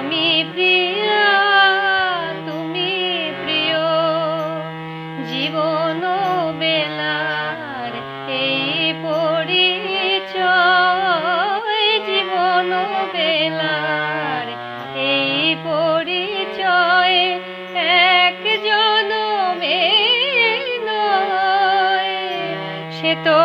আমি প্রিয়া, তুমি প্রিয়। জীবন বেলার এই পরিচয়, জীবন বেলার এই পরিচয় একজন জনমে নয়। সে তো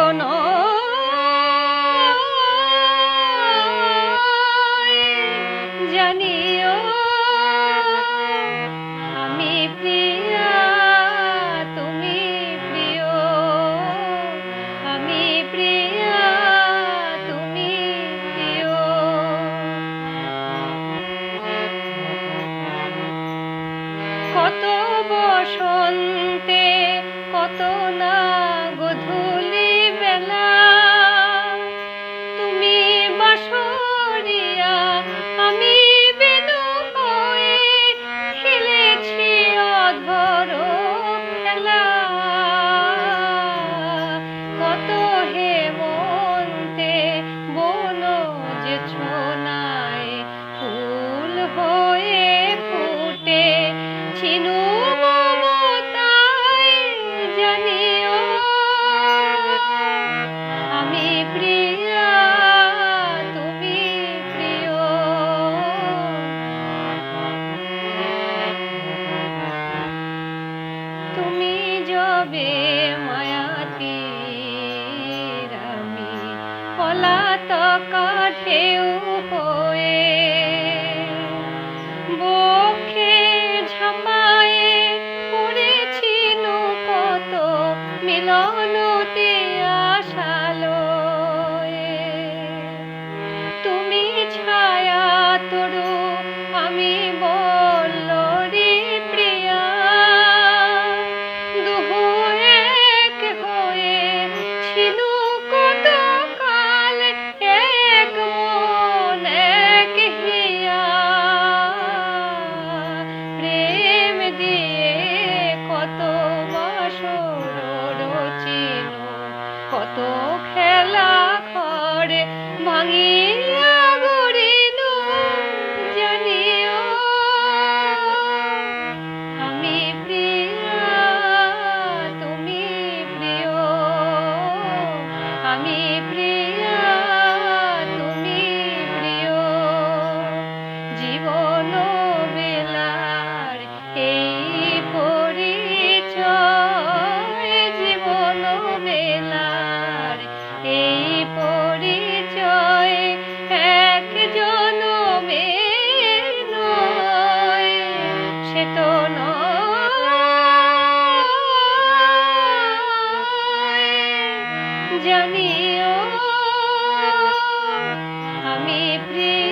বসন্তে কত না গধূলি বেলা তুমি বাসরিয়া, আমি বেনু হয়ে খেলেছি অধর খেলা কত হেমন্তে বনজ ছোনায় ফুল হয়ে ফুটে চিনু ঢেউ হয়ে বক্ষে ঝামায়ে পড়েছি কত মিলনতে তুমি ছায়া তরু আমি কত খেলা ঘরে ভাঙিয়া সে জানিও আমি প্রিয়